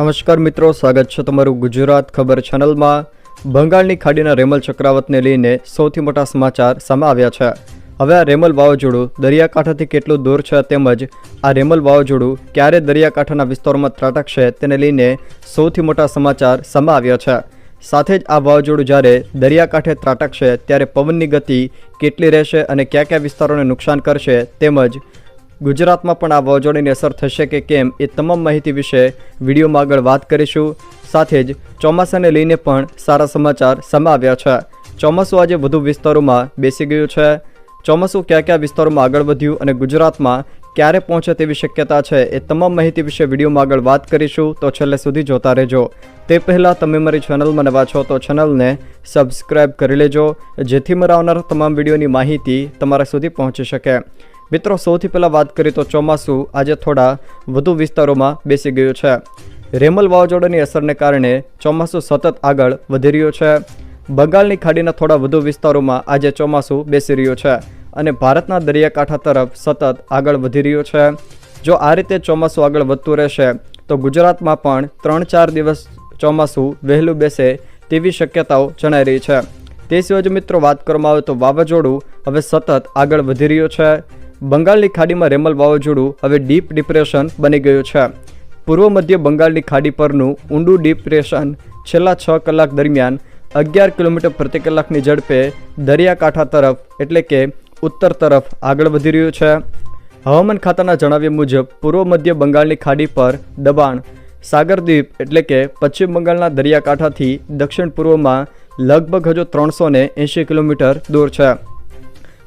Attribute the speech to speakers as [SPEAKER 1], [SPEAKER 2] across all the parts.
[SPEAKER 1] નમસ્કાર મિત્રો, સ્વાગત છે તમારું ગુજરાત ખબર ચેનલમાં. બંગાળની ખાડીના રેમલ ચક્રાવતને લઈને સૌથી મોટા સમાચાર સામે આવ્યા છે. હવે આ રેમલ વાવાઝોડું દરિયાકાંઠાથી કેટલું દૂર છે તેમજ આ રેમલ વાવાઝોડું ક્યારે દરિયાકાંઠાના વિસ્તારોમાં ત્રાટકશે તેને લઈને સૌથી મોટા સમાચાર સામે આવ્યા છે. સાથે જ આ વાવાઝોડું જ્યારે દરિયાકાંઠે ત્રાટકશે, ત્યારે પવનની ગતિ કેટલી રહેશે અને કયા કયા વિસ્તારોને નુકસાન કરશે તેમજ ગુજરાતમાં પણ આ વાવાઝોડાની અસર થશે કે કેમ એ તમામ માહિતી વિશે વિડીયોમાં આગળ વાત કરીશું. સાથે જ ચોમાસાને લઈને પણ સારા સમાચાર સમાવ્યા છે. ચોમાસું આજે વધુ વિસ્તારોમાં બેસી ગયું છે. ચોમાસું કયા કયા વિસ્તારોમાં આગળ વધ્યું અને ગુજરાતમાં ક્યારે પહોંચે તેવી શક્યતા છે એ તમામ માહિતી વિશે વિડીયોમાં આગળ વાત કરીશું. તો છેલ્લે સુધી જોતા રહેજો. તે પહેલાં તમે મારી ચેનલમાં નવા છો તો ચેનલને સબસ્ક્રાઇબ કરી લેજો, જેથી મારા આવનાર તમામ વિડીયોની માહિતી તમારા સુધી પહોંચી શકે. મિત્રો, સૌથી પહેલાં વાત કરીએ તો ચોમાસું આજે થોડા વધુ વિસ્તારોમાં બેસી ગયું છે. રેમલ વાવાઝોડાની અસરને કારણે ચોમાસું સતત આગળ વધી રહ્યું છે. બંગાળની ખાડીના થોડા વધુ વિસ્તારોમાં આજે ચોમાસું બેસી રહ્યું છે અને ભારતના દરિયાકાંઠા તરફ સતત આગળ વધી રહ્યું છે. જો આ રીતે ચોમાસું આગળ વધતું રહેશે, તો ગુજરાતમાં પણ ત્રણ ચાર દિવસ ચોમાસું વહેલું બેસે તેવી શક્યતાઓ જણાઈ રહી છે. તે સિવાય જો મિત્રો, વાત કરવામાં આવે તો વાવાઝોડું હવે સતત આગળ વધી રહ્યું છે. બંગાળની ખાડીમાં રેમલ વાવાઝોડું હવે ડીપ ડિપ્રેશન બની ગયું છે. પૂર્વ મધ્ય બંગાળની ખાડી પરનું ઊંડું ડિપ્રેશન છેલ્લા છ કલાક દરમિયાન અગિયાર કિલોમીટર પ્રતિ કલાકની ઝડપે દરિયાકાંઠા તરફ, એટલે કે ઉત્તર તરફ આગળ વધી રહ્યું છે. હવામાન ખાતાના જણાવ્યા મુજબ, પૂર્વ મધ્ય બંગાળની ખાડી પર દબાણ સાગરદ્વીપ, એટલે કે પશ્ચિમ બંગાળના દરિયાકાંઠાથી દક્ષિણ પૂર્વમાં લગભગ હજુ ત્રણસો ને કિલોમીટર દૂર છે.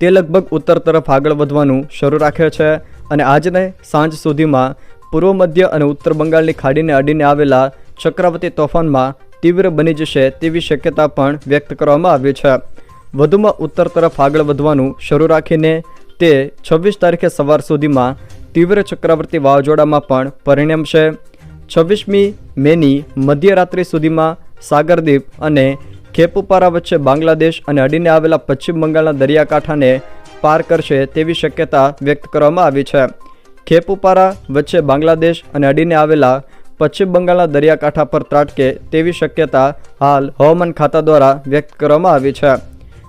[SPEAKER 1] તે લગભગ ઉત્તર તરફ આગળ વધવાનું શરૂ રાખે છે અને આજને સાંજ સુધીમાં પૂર્વ મધ્ય અને ઉત્તર બંગાળની ખાડીને અડીને આવેલા ચક્રવર્તી તોફાનમાં તીવ્ર બની જશે તેવી શક્યતા પણ વ્યક્ત કરવામાં આવી છે. વધુમાં ઉત્તર તરફ આગળ વધવાનું શરૂ રાખીને તે છવ્વીસ તારીખે સવાર સુધીમાં તીવ્ર ચક્રવર્તી વાવાઝોડામાં પણ પરિણમશે છવ્વીસમી મેની મધ્યરાત્રિ સુધીમાં સાગરદ્વીપ અને ખેપુપારા વચ્ચે બાંગ્લાદેશ અને અડીને આવેલા પશ્ચિમ બંગાળના દરિયાકાંઠાને પાર કરશે તેવી શક્યતા વ્યક્ત કરવામાં આવી છે. ખેપુપારા વચ્ચે બાંગ્લાદેશ અને અડીને આવેલા પશ્ચિમ બંગાળના દરિયાકાંઠા પર ત્રાટકે તેવી શક્યતા હાલ હવામાન ખાતા દ્વારા વ્યક્ત કરવામાં આવી છે.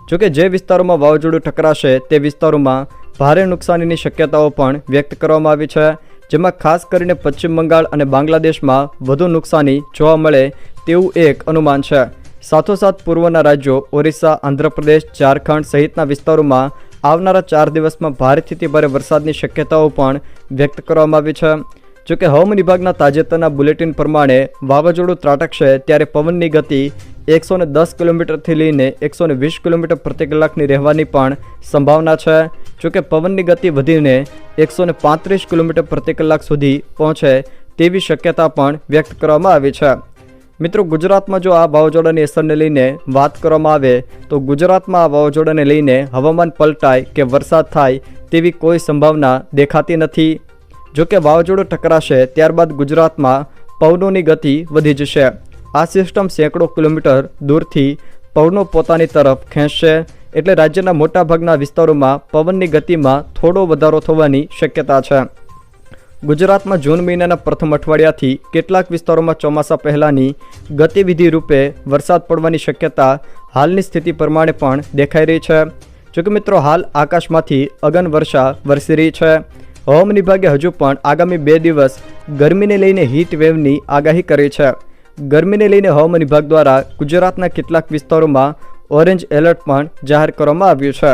[SPEAKER 1] જોકે જે વિસ્તારોમાં વાવાઝોડું ટકરાશે તે વિસ્તારોમાં ભારે નુકસાનીની શક્યતાઓ પણ વ્યક્ત કરવામાં આવી છે, જેમાં ખાસ કરીને પશ્ચિમ બંગાળ અને બાંગ્લાદેશમાં વધુ નુકસાની જોવા મળે તેવું એક અનુમાન છે. સાથોસાથ પૂર્વના રાજ્યો ઓરિસ્સા, આંધ્રપ્રદેશ, ઝારખંડ સહિતના વિસ્તારોમાં આવનારા ચાર દિવસમાં ભારેથી ભારે વરસાદની શક્યતાઓ પણ વ્યક્ત કરવામાં આવી છે. જોકે હવામાન વિભાગના તાજેતરના બુલેટિન પ્રમાણે વાવાઝોડું ત્રાટકશે ત્યારે પવનની ગતિ એકસો ને દસ કિલોમીટરથી લઈને એકસો ને વીસ કિલોમીટર પ્રતિ કલાકની રહેવાની પણ સંભાવના છે. જોકે પવનની ગતિ વધીને એકસો ને પાંત્રીસ કિલોમીટર પ્રતિ કલાક સુધી પહોંચે તેવી શક્યતા પણ વ્યક્ત કરવામાં આવી છે. મિત્રો, ગુજરાતમાં જો આ વાવાઝોડાની અસરને લઈને વાત કરવામાં આવે, તો ગુજરાતમાં આ વાવાઝોડાને લઈને હવામાન પલટાય કે વરસાદ થાય તેવી કોઈ સંભાવના દેખાતી નથી. જો કે વાવાઝોડું ટકરાશે, ત્યારબાદ ગુજરાતમાં પવનોની ગતિ વધી જશે. આ સિસ્ટમ સેંકડો કિલોમીટર દૂરથી પવનો પોતાની તરફ ખેંચશે, એટલે રાજ્યના મોટાભાગના વિસ્તારોમાં પવનની ગતિમાં થોડો વધારો થવાની શક્યતા છે. ગુજરાતમાં જૂન મહિનાના પ્રથમ અઠવાડિયાથી કેટલાક વિસ્તારોમાં ચોમાસા પહેલાંની ગતિવિધિ રૂપે વરસાદ પડવાની શક્યતા હાલની સ્થિતિ પ્રમાણે પણ દેખાઈ રહી છે. જોકે મિત્રો, હાલ આકાશમાંથી અગન વર્ષા વરસી રહી છે. હવામાન વિભાગે હજુ પણ આગામી બે દિવસ ગરમીને લઈને હીટ વેવની આગાહી કરી છે. ગરમીને લઈને હવામાન વિભાગ દ્વારા ગુજરાતના કેટલાક વિસ્તારોમાં ઓરેન્જ એલર્ટ પણ જાહેર કરવામાં આવ્યું છે.